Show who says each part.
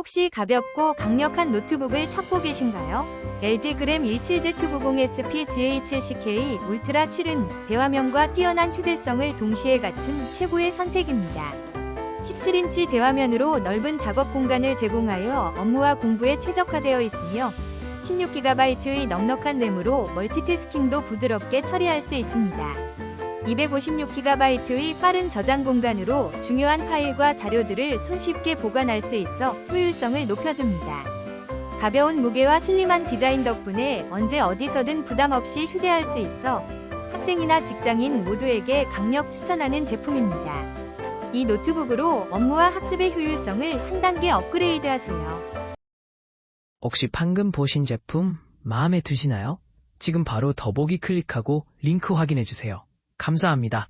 Speaker 1: 혹시 가볍고 강력한 노트북을 찾고 계신가요? LG 그램 17Z90SP GA70K 울트라 7은 대화면과 뛰어난 휴대성을 동시에 갖춘 최고의 선택입니다. 17인치 대화면으로 넓은 작업 공간을 제공하여 업무와 공부에 최적화되어 있으며 16GB의 넉넉한 램으로 멀티태스킹도 부드럽게 처리할 수 있습니다. 256GB의 빠른 저장 공간으로 중요한 파일과 자료들을 손쉽게 보관할 수 있어 효율성을 높여줍니다. 가벼운 무게와 슬림한 디자인 덕분에 언제 어디서든 부담 없이 휴대할 수 있어 학생이나 직장인 모두에게 강력 추천하는 제품입니다. 이 노트북으로 업무와 학습의 효율성을 한 단계 업그레이드 하세요.
Speaker 2: 혹시 방금 보신 제품 마음에 드시나요? 지금 바로 더보기 클릭하고 링크 확인해 주세요. 감사합니다.